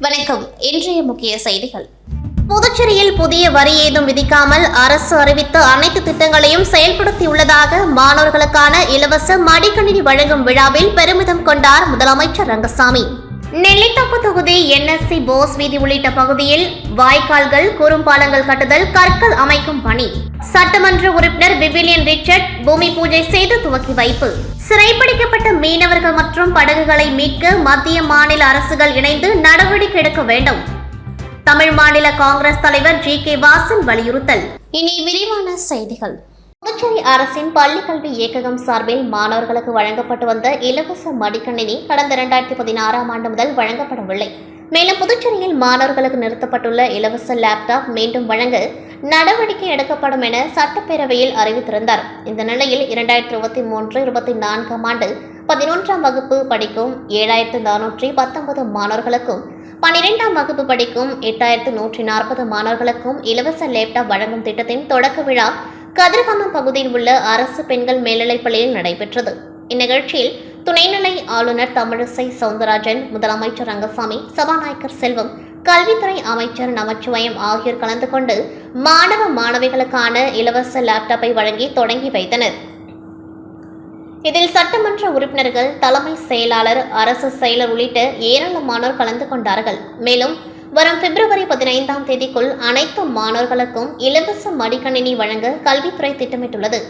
வணக்கம். இன்றைய முக்கிய செய்திகள். புதுச்சேரியில் புதிய வரி ஏதும் விதிக்காமல் அரசு அறிவித்த அனைத்து திட்டங்களையும் செயல்படுத்தியுள்ளதாக மாணவர்களுக்கான இலவச மடிக்கணினி வழங்கும் விழாவில் பெருமிதம் கொண்டார் முதலமைச்சர் ரங்கசாமி. நெல்லித்தோப்பு தொகுதி என்எஸ்சி போஸ் வீதி உள்ளிட்ட பகுதியில் வாய்க்கால்கள் குறும்பாலங்கள் கட்டுதல் கற்கள் அமைக்கும் பணி. சட்டமன்ற உறுப்பினர் விவிலியன் ரிச்சர்ட் பூமி பூஜை செய்து துவக்கி வைப்பு. சிறைப்பிடிக்கப்பட்ட மீனவர்கள் மற்றும் படகுகளை மீட்க மத்திய மாநில அரசுகள் இணைந்து நடவடிக்கை எடுக்க வேண்டும். தமிழ் மாநில காங்கிரஸ் தலைவர் ஜி கே வாசன் வலியுறுத்தல். இனி விரிவான செய்திகள். புதுச்சேரி அரசின் பள்ளிக்கல்வி இயக்ககம் சார்பில் மாணவர்களுக்கு வழங்கப்பட்டு வந்த இலவச மடிக்கணினி கடந்த இரண்டாயிரத்தி பதினாறாம் ஆண்டு முதல் வழங்கப்படவில்லை. மேலும் புதுச்சேரியில் மாணவர்களுக்கு நிறுத்தப்பட்டுள்ள இலவச லேப்டாப் மீண்டும் வழங்க நடவடிக்கை எடுக்கப்படும் என சட்டப்பேரவையில் அறிவித்திருந்தார். இந்த நிலையில் இரண்டாயிரத்தி இருபத்தி மூன்று இருபத்தி நான்காம் ஆண்டு பதினொன்றாம் வகுப்பு படிக்கும் ஏழாயிரத்து நானூற்றி பத்தொன்பது மாணவர்களுக்கும் பனிரெண்டாம் வகுப்பு படிக்கும் எட்டாயிரத்து நூற்றி நாற்பது மாணவர்களுக்கும் இலவச லேப்டாப் வழங்கும் திட்டத்தின் தொடக்க விழா கதிர்காமம் பகுதியில் உள்ள அரசு பெண்கள் மேல்நிலைப் பள்ளியில் நடைபெற்றது. இந்நிகழ்ச்சியில் துணைநிலை ஆளுநர் தமிழிசை சவுந்தரராஜன் முதலமைச்சர் ரங்கசாமி சபாநாயகர் செல்வம் கல்வித்துறை அமைச்சர் நமச்சிவயம் ஆகியோர் கலந்து கொண்டு மாணவ மாணவிகளுக்கான இலவச லேப்டாப்பை வழங்கி தொடங்கி வைத்தனர். இதில் சட்டமன்ற உறுப்பினர்கள் தலைமை செயலாளர் அரசு செயலர் உள்ளிட்ட ஏராளமானோர் கலந்து கொண்டார்கள். மேலும் வரும் பிப்ரவரி பதினைந்தாம் தேதிக்குள் அனைத்து மாணவர்களுக்கும் இலவச மடிக்கணினி வழங்க கல்வித்துறை திட்டமிட்டுள்ளது.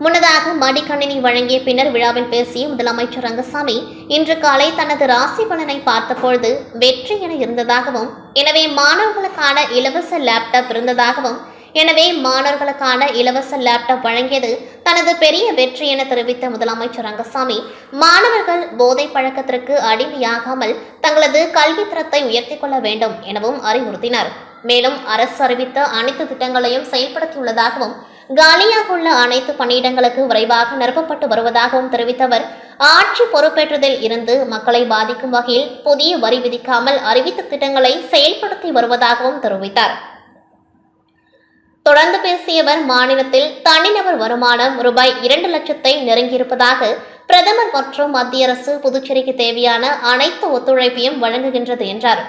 முன்னதாக மடிக்கணினி வழங்கிய பின்னர் விழாவில் பேசிய முதலமைச்சர் ரங்கசாமி இன்று காலை தனது ராசி பலனை பார்த்தபொழுது வெற்றி என இருந்ததாகவும் எனவே மாணவர்களுக்கான இலவச லேப்டாப் இருந்ததாகவும் எனவே மாணவர்களுக்கான இலவச லேப்டாப் வழங்கியது தனது பெரிய வெற்றி என தெரிவித்த முதலமைச்சர் ரங்கசாமி மாணவர்கள் போதை பழக்கத்திற்கு அடிமையாகாமல் தங்களது கல்வி தரத்தை உயர்த்திக் கொள்ள வேண்டும் எனவும் அறிவுறுத்தினார். மேலும் அரசு அறிவித்த அனைத்து திட்டங்களையும் செயல்படுத்தியுள்ளதாகவும் காலியாக உள்ள அனைத்து பணியிடங்களுக்கு விரைவாக நிரப்பப்பட்டு வருவதாகவும் தெரிவித்தவர் ஆட்சி பொறுப்பேற்றதில் இருந்து மக்களை பாதிக்கும் வகையில் புதிய வரி விதிக்காமல் அறிவித்த திட்டங்களை செயல்படுத்தி வருவதாகவும் தெரிவித்தார். தொடர்ந்து பேசியவர் மாநிலத்தில் தனிநபர் வருமானம் ரூபாய் இரண்டு லட்சத்தை நெருங்கியிருப்பதாக பிரதமர் மற்றும் மத்திய அரசு புதுச்சேரிக்கு தேவையான அனைத்து ஒத்துழைப்பையும் வழங்குகின்றது என்றார்.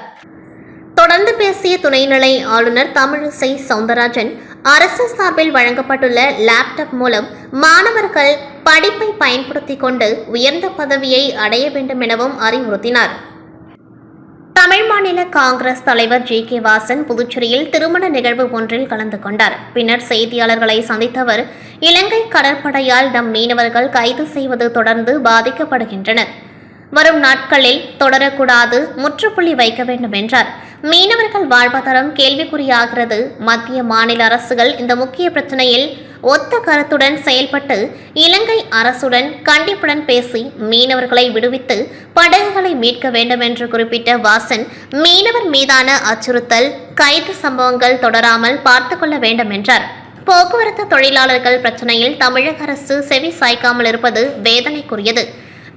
தொடர்ந்து பேசிய துணைநிலை ஆளுநர் தமிழிசை சவுந்தரராஜன் அரசு சார்பில் வழங்கப்பட்டுள்ள லேப்டாப் மூலம் மாணவர்கள் படிப்பை பயன்படுத்திக் கொண்டு உயர்ந்த பதவியை அடைய வேண்டும் எனவும் அறிவுறுத்தினார். தமிழ் மாநில காங்கிரஸ் தலைவர் ஜி. கே. வாசன் புதுச்சேரியில் திருமண நிகழ்வு ஒன்றில் கலந்து கொண்டார். பின்னர் செய்தியாளர்களை சந்தித்தவர் இலங்கை கடற்படையால் நம் மீனவர்கள் கைது செய்வது தொடர்ந்து பாதிக்கப்படுகின்றனர். வரும் நாட்களில் தொடரக்கூடாது முற்றுப்புள்ளி வைக்க வேண்டும் என்றார். மீனவர்கள் வாழ்வாதாரம் கேள்விக்குறியாகிறது. மத்திய மாநில அரசுகள் இந்த முக்கிய பிரச்சனையில் ஒத்த கருத்துடன் செயல்பட்டு இலங்கை அரசுடன் கண்டிப்புடன் பேசி மீனவர்களை விடுவித்து படகுகளை மீட்க வேண்டும் என்று குறிப்பிட்ட வாசன் மீனவர் மீதான அச்சுறுத்தல் கைது சம்பவங்கள் தொடராமல் பார்த்து கொள்ள வேண்டும் என்றார். போக்குவரத்து தொழிலாளர்கள் பிரச்சனையில் தமிழக அரசு செவி சாய்க்காமல் இருப்பது வேதனைக்குரியது.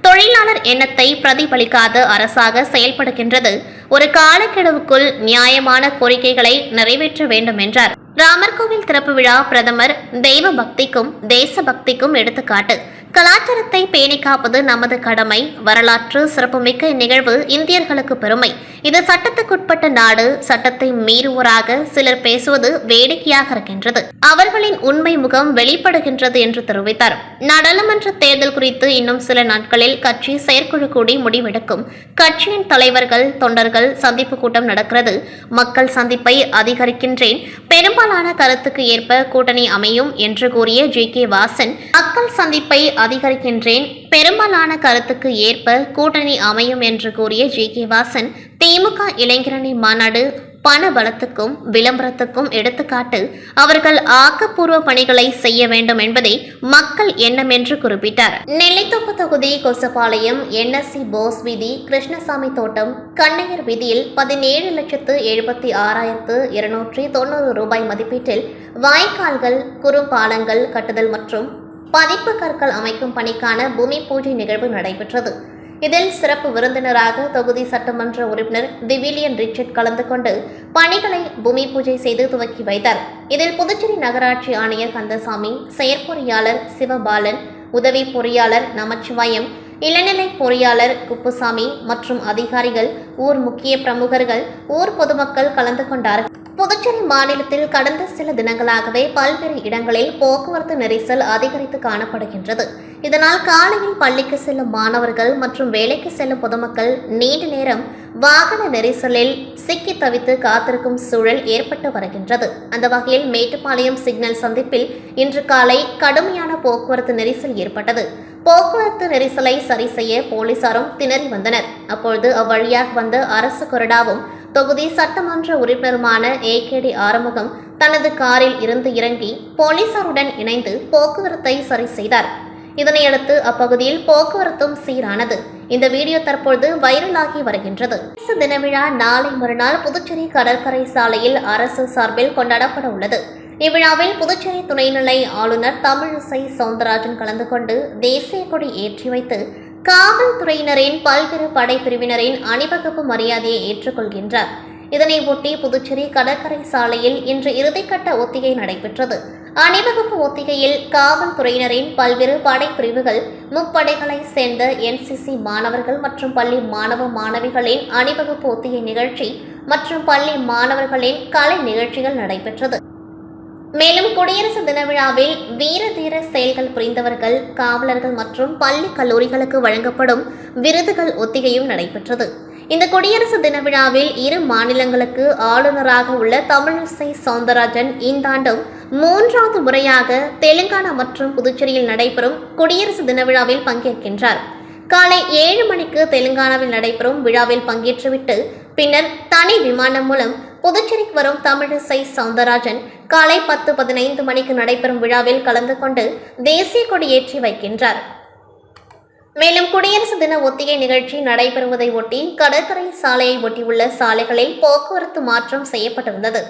தொழிலாளர் எண்ணத்தை பிரதிபலிக்காத அரசாக செயல்படுகின்றது. ஒரு காலக்கெடுவுக்குள் நியாயமான கோரிக்கைகளை நிறைவேற்ற வேண்டும் என்றார். ராமர் கோவில் திறப்பு விழா பிரதமர் தெய்வ பக்திக்கும் தேச பக்திக்கும் எடுத்துக்காட்டு. கலாச்சாரத்தை பேணி காப்பது நமது கடமை. வரலாற்று சிறப்புமிக்க இந்நிகழ்வு இந்தியர்களுக்கு பெருமை. இது சட்டத்துக்குட்பட்ட நாடு சட்டத்தை மீறுவோராக சிலர் பேசுவது வேடிக்கையாக இருக்கின்றது. அவர்களின் உண்மை முகம் வெளிப்படுகின்றது என்று தெரிவித்தார். நாடாளுமன்ற தேர்தல் குறித்து இன்னும் சில நாட்களில் கட்சி செயற்குழு கூடி முடிவெடுக்கும். கட்சியின் தலைவர்கள் தொண்டர்கள் சந்திப்பு கூட்டம் நடக்கிறது. மக்கள் சந்திப்பை அதிகரிக்கின்றேன். பெரும்பாலான கருத்துக்கு ஏற்ப கூட்டணி அமையும் என்று கூறிய ஜி கே வாசன் மக்கள் சந்திப்பை அதிகரிக்கின்றேன். பெரும்பாலான கருத்துக்கு ஏற்ப கூட்டணி அமையும் என்று கூறிய ஜி. கே. வாசன் திமுக இளைஞரணி மாநாடு பண பலத்துக்கும் விளம்பரத்துக்கும் எடுத்துக்காட்டு அவர்கள் ஆக்கப்பூர்வ பணிகளை செய்ய வேண்டும் என்பதே மக்கள் எண்ணம் என்று குறிப்பிட்டார். நெல்லைத்தோப்பு தொகுதி கொசப்பாளையம் என்எஸ்சி போஸ் வீதி கிருஷ்ணசாமி தோட்டம் கண்ணையர் வீதியில் பதினேழு லட்சத்து எழுபத்தி ஆறாயிரத்து இருநூற்றி தொண்ணூறு ரூபாய் மதிப்பீட்டில் வாய்க்கால்கள் குறும்பாலங்கள் கட்டுதல் மற்றும் பதிப்பு கற்கள் அமைக்கும் பணிக்கான பூமி பூஜை நிகழ்வு நடைபெற்றது. இதில் சிறப்பு விருந்தினராக தொகுதி சட்டமன்ற உறுப்பினர் விவிலியன் ரிச்சர்ட் கலந்து கொண்டு பணிகளை பூமி பூஜை செய்து துவக்கி வைத்தார். இதில் புதுச்சேரி நகராட்சி ஆணையர் கந்தசாமி செயற்பொறியாளர் சிவபாலன் உதவி பொறியாளர் நமச்சிவாயம் இளநிலை பொறியாளர் குப்புசாமி மற்றும் அதிகாரிகள் ஊர் முக்கிய பிரமுகர்கள் ஊர் பொதுமக்கள் கலந்து கொண்டார்கள். புதுச்சேரி மாநிலத்தில் கடந்த சில தினங்களாகவே பல்வேறு இடங்களில் போக்குவரத்து நெரிசல் அதிகரித்து காணப்படுகின்றது. இதனால் காலையில் பள்ளிக்கு செல்லும் மாணவர்கள் மற்றும் வேலைக்கு செல்லும் பொதுமக்கள் நீண்ட நேரம் வாகன நெரிசலில் சிக்கி தவித்து காத்திருக்கும் சூழல் ஏற்பட்டு வருகின்றது. அந்த வகையில் மேட்டுப்பாளையம் சிக்னல் சந்திப்பில் இன்று காலை கடுமையான போக்குவரத்து நெரிசல் ஏற்பட்டது. போக்குவரத்து நெரிசலை சரி செய்ய போலீசாரும் திணறி வந்தனர். அப்பொழுது அவ்வழியாக வந்த அரசு கொறடாவும் தொகுதி சட்டமன்ற உறுப்பினருமான ஏ கே டி ஆறுமுகம் தனது காரில் இருந்து இறங்கி போலீசாருடன் இணைந்து போக்குவரத்தை சரி செய்தார். இதனையடுத்து அப்பகுதியில் போக்குவரத்தும் சீரானது. இந்த வீடியோ தற்பொழுது வைரலாகி வருகின்றது. அரசு தின விழா நாளை மறுநாள் புதுச்சேரி கடற்கரை சாலையில் அரசு சார்பில் கொண்டாடப்பட உள்ளது. இவ்விழாவில் புதுச்சேரி துணைநிலை ஆளுநர் தமிழிசை சவுந்தரராஜன் கலந்து கொண்டு தேசிய கொடி ஏற்றி வைத்து காவல்துறையினரின் பல்வேறு படைப்பிரிவினரின் அணிவகுப்பு மரியாதையை ஏற்றுக்கொள்கின்றார். இதனை ஒட்டி புதுச்சேரி கடற்கரை சாலையில் இன்று இறுதிக்கட்ட ஒத்திகை நடைபெற்றது. அணிவகுப்பு ஒத்திகையில் காவல்துறையினரின் பல்வேறு படைப்பிரிவுகள் முப்படைகளை சேர்ந்த என்சிசி மாணவர்கள் மற்றும் பள்ளி மாணவ மாணவிகளின் அணிவகுப்பு ஒத்திகை நிகழ்ச்சி மற்றும் பள்ளி மாணவர்களின் கலை நிகழ்ச்சிகள் நடைபெற்றது. மேலும் குடியரசு தின விழாவில் வீர தீர செயல்கள் புரிந்தவர்கள் காவலர்கள் மற்றும் பள்ளி கல்லூரிகளுக்கு வழங்கப்படும் விருதுகள் ஒத்திகையும் நடைபெற்றது. இந்த குடியரசு தின விழாவில் இரு மாநிலங்களுக்கு ஆளுநராக உள்ள தமிழிசை சவுந்தரராஜன் இந்த ஆண்டும் மூன்றாவது முறையாக தெலுங்கானா மற்றும் புதுச்சேரியில் நடைபெறும் குடியரசு தின விழாவில் பங்கேற்கின்றார். காலை ஏழு மணிக்கு தெலுங்கானாவில் நடைபெறும் விழாவில் பங்கேற்றுவிட்டு பின்னர் தனி விமானம் மூலம் புதுச்சேரிக்கு வரும் தமிழிசை சவுந்தரராஜன் காலை பத்து பதினைந்து மணிக்கு நடைபெறும் விழாவில் கலந்து கொண்டு தேசிய கொடி ஏற்றி வைக்கின்றார். மேலும் குடியரசு தின ஒத்திகை நிகழ்ச்சி நடைபெறுவதை ஒட்டி கடற்கரை சாலையை ஒட்டியுள்ள சாலைகளில் போக்குவரத்து மாற்றம் செய்யப்பட்டிருந்தது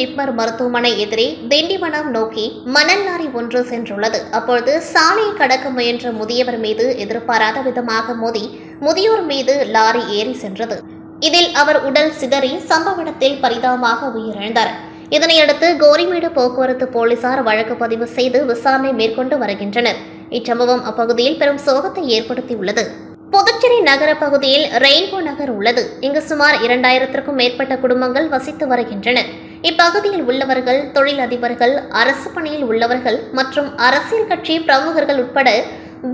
ஜிப்மர் மருத்துவமனை எதிரே திண்டிவனம் நோக்கி மணல் லாரி ஒன்று சென்றுள்ளது. அப்பொழுது சாலையை கடக்க முயன்ற முதியவர் மீது எதிர்பாராத விதமாக மோதி முதியோர் மீது லாரி ஏறி சென்றது. இதில் அவர் உடல் சிதறி சம்பவ இடத்தில் பரிதாபமாக உயிரிழந்தார். இதனையடுத்து கோரிமேடு போக்குவரத்து போலீசார் வழக்கு பதிவு செய்து விசாரணை மேற்கொண்டு வருகின்றனர். இச்சம்பவம் அப்பகுதியில் பெரும் சோகத்தை ஏற்படுத்தியுள்ளது. புதுச்சேரி நகர பகுதியில் ரெயின்போ நகர் உள்ளது. இங்கு சுமார் இரண்டாயிரத்திற்கும் மேற்பட்ட குடும்பங்கள் வசித்து வருகின்றன இப்பகுதியில் உள்ளவர்கள் தொழிலதிபர்கள் அரசு பணியில் உள்ளவர்கள் மற்றும் அரசியல் கட்சி பிரமுகர்கள் உட்பட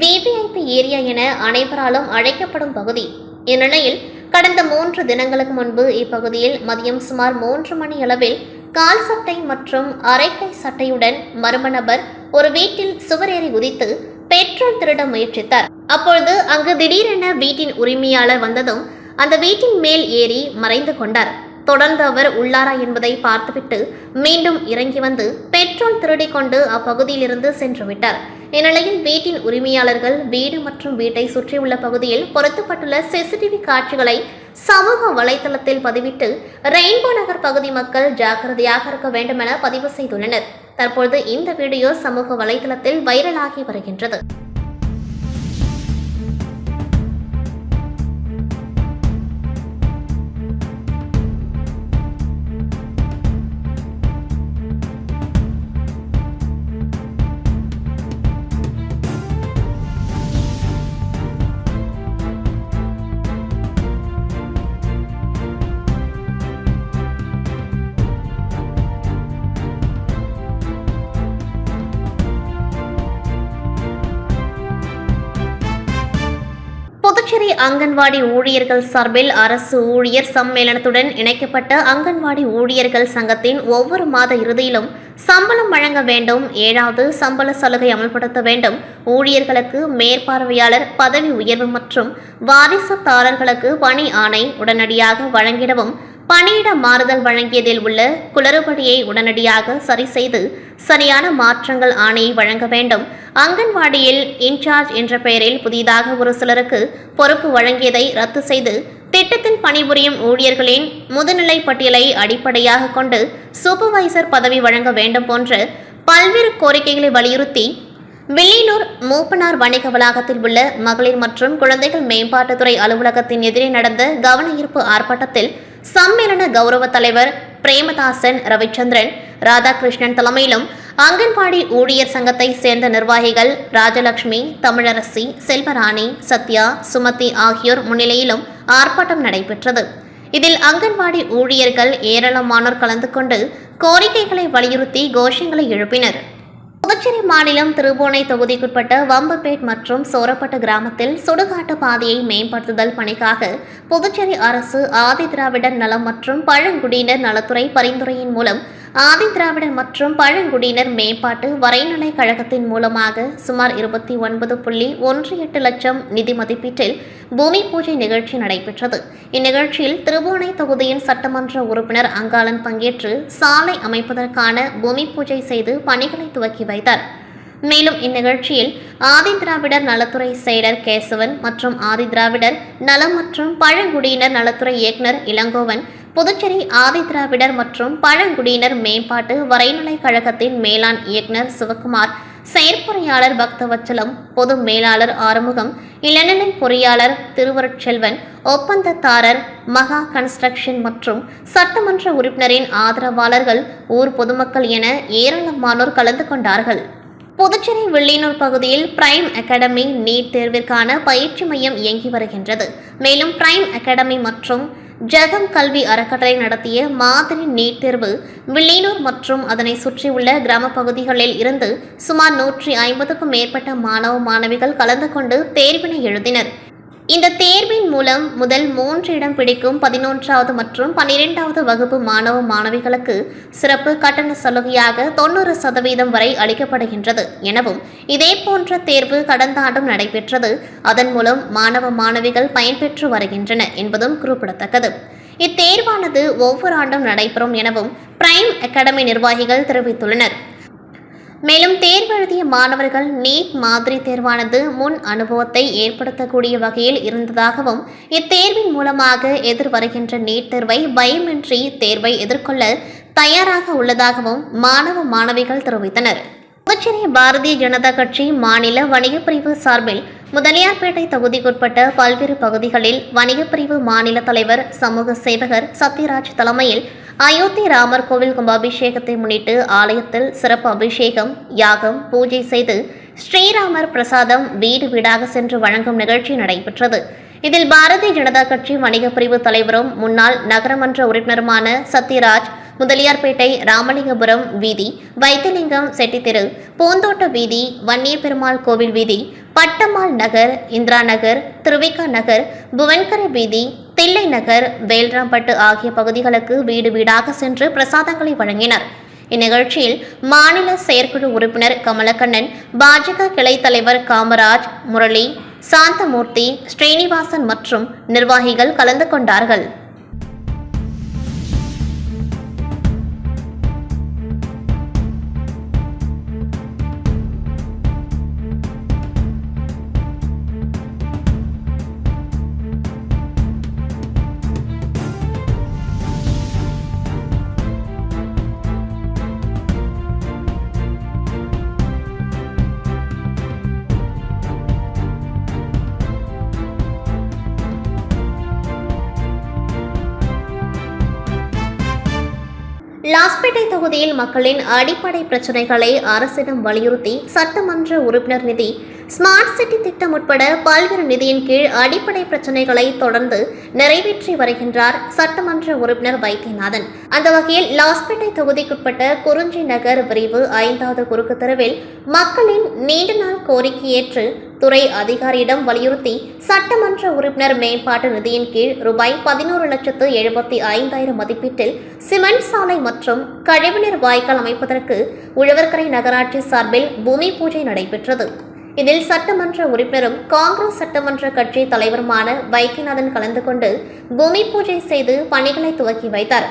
விவிஐபி ஏரியா என அனைவராலும் அழைக்கப்படும் பகுதி. இந்நிலையில் கடந்த மூன்று தினங்களுக்கு முன்பு இப்பகுதியில் மதியம் சுமார் மூன்று மணி அளவில் கால் சட்டை மற்றும் அரைக்கை சட்டையுடன் மர்ம நபர் ஒரு வீட்டில் சுவரேறி குதித்து பெட்ரோல் திருட முயற்சித்தார். அப்பொழுது அங்கு திடீரென வீட்டின் உரிமையாளர் வந்ததும் அந்த வீட்டின் மேல் ஏறி மறைந்து கொண்டார். தொடர்ந்து அவர் உள்ளாரா என்பதை பார்த்துவிட்டு மீண்டும் இறங்கி வந்து பெட்ரோல் திருடி கொண்டு அப்பகுதியிலிருந்து சென்று விட்டார். இந்நிலையில் வீட்டின் உரிமையாளர்கள் வீடு மற்றும் வீட்டை சுற்றியுள்ள பகுதியில் பொருத்தப்பட்டுள்ள சிசிடிவி காட்சிகளை சமூக வலைதளத்தில் பதிவிட்டு ரெயின்போ நகர் பகுதி மக்கள் ஜாக்கிரதையாக இருக்க வேண்டும் என பதிவு செய்துள்ளனர். தற்பொழுது இந்த வீடியோ சமூக வலைதளத்தில் வைரலாகி வருகின்றது. அங்கன்வாடி ஊழியர்கள் சார்பில் அரசு ஊழியர் சம்மேளனத்துடன் இணைக்கப்பட்ட அங்கன்வாடி ஊழியர்கள் சங்கத்தின் ஒவ்வொரு மாத இறுதியிலும் சம்பளம் வழங்க வேண்டும். ஏழாவது சம்பள சலுகை அமல்படுத்த வேண்டும். ஊழியர்களுக்கு மேற்பார்வையாளர் பதவி உயர்வு மற்றும் வாரிசுதாரர்களுக்கு பணி ஆணை உடனடியாக வழங்கிடவும் பணியிட மாறுதல் வழங்கியதில் உள்ள குளறுபடியை உடனடியாக சரி செய்து சரியான மாற்றங்கள் ஆணையை வழங்க வேண்டும். அங்கன்வாடியில் இன்சார்ஜ் என்ற பெயரில் புதிதாக ஒரு சிலருக்கு பொறுப்பு வழங்கியதை ரத்து செய்து திட்டத்தில் பணிபுரியும் ஊழியர்களின் முதுநிலை பட்டியலை அடிப்படையாக கொண்டு சூப்பர்வைசர் பதவி வழங்க வேண்டும் போன்ற பல்வேறு கோரிக்கைகளை வலியுறுத்தி வில்லியனூர் மூப்பனார் வணிக வளாகத்தில் உள்ள மகளிர் மற்றும் குழந்தைகள் மேம்பாட்டுத்துறை அலுவலகத்தின் எதிரே நடந்த கவன ஈர்ப்பு ஆர்ப்பாட்டத்தில் சம்மேளன கௌரவ தலைவர் பிரேமதாசன் ரவிச்சந்திரன் ராதாகிருஷ்ணன் தலைமையிலும் அங்கன்வாடி ஊழியர் சங்கத்தை சேர்ந்த நிர்வாகிகள் ராஜலட்சுமி தமிழரசி செல்வராணி சத்யா சுமதி ஆகியோர் முன்னிலையிலும் ஆர்ப்பாட்டம் நடைபெற்றது. இதில் அங்கன்வாடி ஊழியர்கள் ஏராளமானோர் கலந்து கொண்டு கோரிக்கைகளை வலியுறுத்தி கோஷங்களை எழுப்பினர். புதுச்சேரி மாநிலம் திருபுவனை தொகுதிக்குட்பட்ட வம்பப்பேட் மற்றும் சோரப்பட்டு கிராமத்தில் சுடுகாட்டு பாதையை மேம்படுத்துதல் பணிக்காக புதுச்சேரி அரசு ஆதி திராவிடர் நலம் மற்றும் பழங்குடியினர் நலத்துறை பரிந்துரையின் மூலம் ஆதிதிராவிடர் மற்றும் பழங்குடியினர் மேம்பாட்டு வரைநிலை கழகத்தின் மூலமாக சுமார் இருபத்தி ஒன்பது புள்ளி ஒன்று எட்டு லட்சம் நிதி மதிப்பீட்டில் பூமி பூஜை நிகழ்ச்சி நடைபெற்றது. இந்நிகழ்ச்சியில் திருபுவனை தொகுதியின் சட்டமன்ற உறுப்பினர் அங்காளன் பங்கேற்று சாலை அமைப்பதற்கான பூமி பூஜை செய்து பணிகளை துவக்கி வைத்தார். மேலும் இந்நிகழ்ச்சியில் ஆதிதிராவிடர் நலத்துறை செயலர் கேசவன் மற்றும் ஆதிதிராவிடர் நலம் மற்றும் பழங்குடியினர் நலத்துறை இயக்குனர் இளங்கோவன் புதுச்சேரி ஆதி திராவிடர் மற்றும் பழங்குடியினர் மேம்பாட்டு வரைநிலை கழகத்தின் மேலாண் இயக்குனர் சிவகுமார் செயற்பொறியாளர் பக்தவச்சலம் பொது மேலாளர் ஆறுமுகம் இளநிலை பொறியாளர் திருவருட்செல்வன் ஒப்பந்ததாரர் மகா கன்ஸ்ட்ரக்ஷன் மற்றும் சட்டமன்ற உறுப்பினரின் ஆதரவாளர்கள் ஊர் பொதுமக்கள் என ஏராளமானோர் கலந்து கொண்டார்கள். புதுச்சேரி வில்லியனூர் பகுதியில் பிரைம் அகாடமி நீட் தேர்விற்கான பயிற்சி மையம் இயங்கி வருகின்றது. மேலும் பிரைம் அகாடமி மற்றும் ஜெகம் கல்வி அறக்கட்டளை நடத்திய மாதிரி நீட் தேர்வு வில்லியனூர் மற்றும் அதனை சுற்றியுள்ள கிராம பகுதிகளில் இருந்து சுமார் நூற்றி ஐம்பதுக்கும் மேற்பட்ட மாணவ மாணவிகள் கலந்து கொண்டு தேர்வினை எழுதினர். இந்த தேர்வின் மூலம் முதல் மூன்று இடம் பிடிக்கும் பதினொன்றாவது மற்றும் பன்னிரெண்டாவது வகுப்பு மாணவ மாணவிகளுக்கு சிறப்பு கட்டண சலுகையாக தொண்ணூறு சதவீதம் வரை அளிக்கப்படுகின்றது. எனவும் இதே போன்ற தேர்வு கடந்த ஆண்டும் நடைபெற்றது. அதன் மூலம் மாணவ மாணவிகள் பயன்பெற்று வருகின்றன என்பதும் குறிப்பிடத்தக்கது. இத்தேர்வானது ஒவ்வொரு ஆண்டும் நடைபெறும் எனவும் பிரைம் அகாடமி நிர்வாகிகள் தெரிவித்துள்ளனர். மேலும் தேர்வெழுதிய மாணவர்கள் நீட் மாதிரி தேர்வானது முன் அனுபவத்தை ஏற்படுத்தக்கூடிய வகையில் இருந்ததாகவும் இத்தேர்வின் மூலமாக எதிர்வருகின்ற நீட் தேர்வை பயமின்றி தேர்வை எதிர்கொள்ள தயாராக உள்ளதாகவும் மாணவ மாணவிகள் தெரிவித்தனர். புதுச்சேரி பாரதிய ஜனதா கட்சி மாநில வணிகப் பிரிவு சார்பில் முதலியார்பேட்டை தொகுதிக்குட்பட்ட பல்வேறு பகுதிகளில் வணிகப் பிரிவு மாநில தலைவர் சமூக சேவகர் சத்யராஜ் தலைமையில் அயோத்தி ராமர் கோவில் கும்பாபிஷேகத்தை முன்னிட்டு ஆலயத்தில் சிறப்பு அபிஷேகம் யாகம் பூஜை செய்து ஸ்ரீராமர் பிரசாதம் வீடு வீடாக சென்று வழங்கும் நிகழ்ச்சி நடைபெற்றது. இதில் பாரதிய ஜனதா கட்சி வணிகப் பிரிவு தலைவரும் முன்னாள் நகரமன்ற உறுப்பினருமான சத்யராஜ் முதலியார்பேட்டை ராமலிங்கபுரம் வீதி வைத்தியலிங்கம் செட்டித்தெரு பூந்தோட்ட வீதி வன்னிய பெருமாள் கோவில் வீதி பட்டம்மாள் நகர் இந்திரா நகர் திருவிக்கா நகர் புவன்கரை வீதி தில்லை நகர் வேல்ராம்பட்டு ஆகிய பகுதிகளுக்கு வீடு வீடாக சென்று பிரசாதங்களை வழங்கினர். இந்நிகழ்ச்சியில் மாநில செயற்குழு உறுப்பினர் கமலக்கண்ணன் பாஜக கிளை தலைவர் காமராஜ் முரளி சாந்தமூர்த்தி ஸ்ரீனிவாசன் மற்றும் நிர்வாகிகள் கலந்து கொண்டார்கள். மேட்டை தொகுதியில் மக்களின் அடிப்படை பிரச்சினைகளை அரசிடம் வலியுறுத்தி சட்டமன்ற உறுப்பினர் நிதி ஸ்மார்ட் சிட்டி திட்டம் உட்பட பல்வேறு நிதியின் கீழ் அடிப்படை பிரச்சினைகளை தொடர்ந்து நிறைவேற்றி வருகின்றார் சட்டமன்ற உறுப்பினர் வைத்தியநாதன். அந்த வகையில் லாஸ்பேட்டை தொகுதிக்குட்பட்ட குறிஞ்சி நகர் விரிவு ஐந்தாவது குறுக்கு தெருவில் மக்களின் நீண்ட நாள் கோரிக்கையேற்று துறை அதிகாரியிடம் வலியுறுத்தி சட்டமன்ற உறுப்பினர் மேம்பாட்டு நிதியின் கீழ் ரூபாய் பதினோரு லட்சத்து எழுபத்தி ஐந்தாயிரம் மதிப்பீட்டில் சிமெண்ட் சாலை மற்றும் கழிவுநீர் வாய்க்கால் அமைப்பதற்கு உழவர்கரை நகராட்சி சார்பில் பூமி பூஜை நடைபெற்றது. இதில் சட்டமன்ற உறுப்பினரும் காங்கிரஸ் சட்டமன்ற கட்சி தலைவருமான வைத்தியநாதன் கலந்து கொண்டு பூமி பூஜை செய்து பணிகளை துவக்கி வைத்தார்.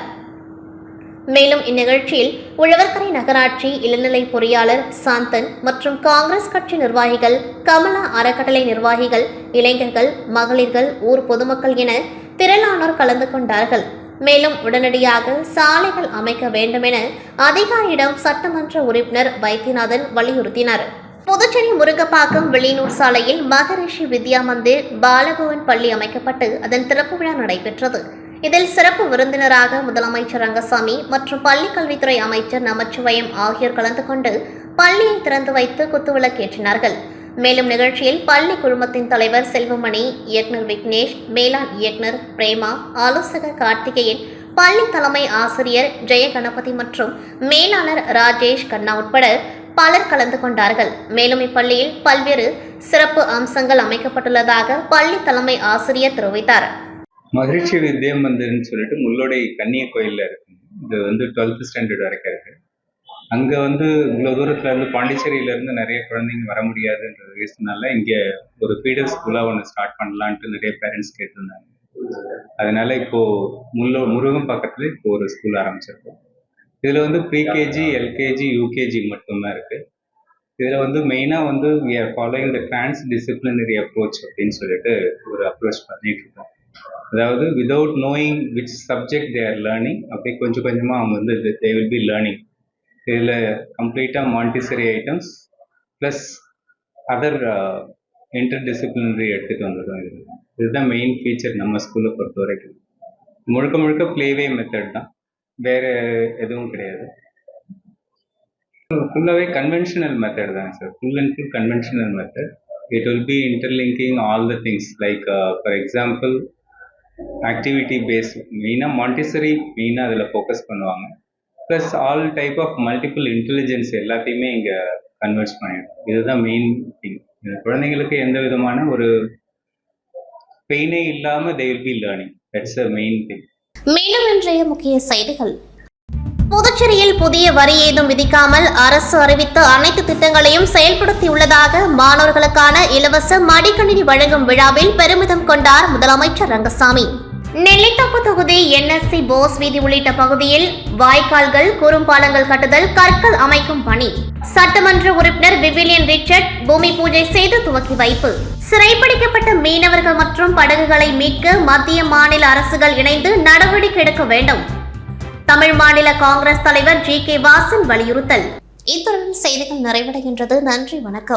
மேலும் இந்நிகழ்ச்சியில் உழவர்கரை நகராட்சி இளநிலை பொறியாளர் சாந்தன் மற்றும் காங்கிரஸ் கட்சி நிர்வாகிகள் கமலா அறக்கட்டளை நிர்வாகிகள் இளைஞர்கள் மகளிர்கள் ஊர் பொதுமக்கள் என திரளானோர் கலந்து கொண்டார்கள். மேலும் உடனடியாக சாலைகள் அமைக்க வேண்டுமென அதிகாரியிடம் சட்டமன்ற உறுப்பினர் வைத்தியநாதன் வலியுறுத்தினார். புதுச்சேரி முருங்கப்பாக்கம் வெளியூர் சாலையில் மகரிஷி வித்யா மந்திர் பாலபவன் பள்ளி அமைக்கப்பட்டு அதன் திறப்பு விழா நடைபெற்றது. இதில் சிறப்பு விருந்தினராக முதலமைச்சர் ரங்கசாமி மற்றும் பள்ளி கல்வித்துறை அமைச்சர் நமச்சிவயம் ஆகியோர் கலந்து கொண்டு பள்ளியை திறந்து வைத்து குத்துவிளக்கேற்றினார்கள் மேலும் நிகழ்ச்சியில் பள்ளி குழுமத்தின் தலைவர் செல்வமணி இயக்குனர் விக்னேஷ் மேலாண் இயக்குனர் பிரேமா ஆலோசகர் கார்த்திகேயன் பள்ளி தலைமை ஆசிரியர் ஜெயகணபதி மற்றும் மேலாளர் ராஜேஷ் கண்ணா உட்பட பலர் கலந்து கொண்டார்கள். மேலும் இப்பள்ளியில் பல்வேறு சிறப்பு அம்சங்கள் அமைக்கப்பட்டுள்ளதாக பள்ளி தலைமை ஆசிரியர் தெரிவித்தார். மகிழ்ச்சி வித்யா மந்திர்னு சொல்லிட்டு முள்ளோடை கன்னிய கோயில்ல இருக்கு. இது வந்து டுவெல்த் ஸ்டாண்டர்ட் வரைக்கும் இருக்கு. அங்க வந்து இவ்வளோ தூரத்துல இருந்து பாண்டிச்சேரியில இருந்து நிறைய குழந்தைங்க வர முடியாதுன்ற ரீசனால இங்க ஒரு ஃபீடர் ஸ்கூலா ஒன்று ஸ்டார்ட் பண்ணலான்ட்டு நிறைய பேரண்ட்ஸ் கேட்டிருந்தாங்க. அதனால இப்போ முள்ளோ முருகன் பக்கத்துல இப்போ ஒரு ஸ்கூல் ஆரம்பிச்சிருக்கோம். இதில் வந்து ப்ரீகேஜி எல்கேஜி யூகேஜி மட்டும்தான் இருக்குது இதில் வந்து மெயினாக வந்து are following the transdisciplinary approach அப்படின்னு சொல்லிட்டு ஒரு அப்ரோச் பண்ணிட்டு இருக்கோம். அதாவது without knowing which subject they are learning அப்படியே கொஞ்சம் கொஞ்சமாக அவங்க வந்து தே வில் பி லேர்னிங் இதில் கம்ப்ளீட்டாக Montessori items plus other interdisciplinary எடுத்துகிட்டு வந்துடும் இது. இதுதான் மெயின் ஃபீச்சர் நம்ம ஸ்கூலை பொறுத்த வரைக்கும் முழுக்க முழுக்க ப்ளேவே மெத்தட் தான். வேறு எதுவும் கிடையாது. ஃபுல்லாகவே கன்வென்ஷனல் மெத்தட் தான் sir full and full conventional method it will be interlinking all the things like for example activity base மெயினாக மாண்டிசரி மெயினாக அதில் ஃபோக்கஸ் பண்ணுவாங்க. Plus all type of multiple intelligence எல்லாத்தையுமே இங்கே கன்வெர்ஸ் பண்ணிடும். இதுதான் மெயின் திங் இந்த குழந்தைங்களுக்கு எந்த விதமான ஒரு பெயினே இல்லாமல் they will be learning that's a main thing மேலும் இன்றைய முக்கிய செய்திகள். புதுச்சேரியில் புதிய வரி ஏதும் விதிக்காமல் அரசு அறிவித்த அனைத்து திட்டங்களையும் செயல்படுத்தியுள்ளதாக மாணவர்களுக்கான இலவச மடிக்கணினி வழங்கும் விழாவில் பெருமிதம் கொண்டார் முதலமைச்சர் ரங்கசாமி. நெல்லித்தோப்பு தொகுதி என்எஸ்சி போஸ் வீதி உள்ளிட்ட பகுதியில் வாய்க்கால்கள் குறும்பாலங்கள் கட்டுதல் கற்கள் அமைக்கும் பணி. சட்டமன்ற உறுப்பினர் விவிலியன் ரிச்சர்ட் பூமி பூஜை செய்து துவக்கி வைப்பு. சிறைப்பிடிக்கப்பட்ட மீனவர்கள் மற்றும் படகுகளை மீட்க மத்திய மாநில அரசுகள் இணைந்து நடவடிக்கை எடுக்க வேண்டும். தமிழ் மாநில காங்கிரஸ் தலைவர் ஜி கே வாசன் வலியுறுத்தல். இத்துடன் செய்திகள் நிறைவடைகின்றது. நன்றி வணக்கம்.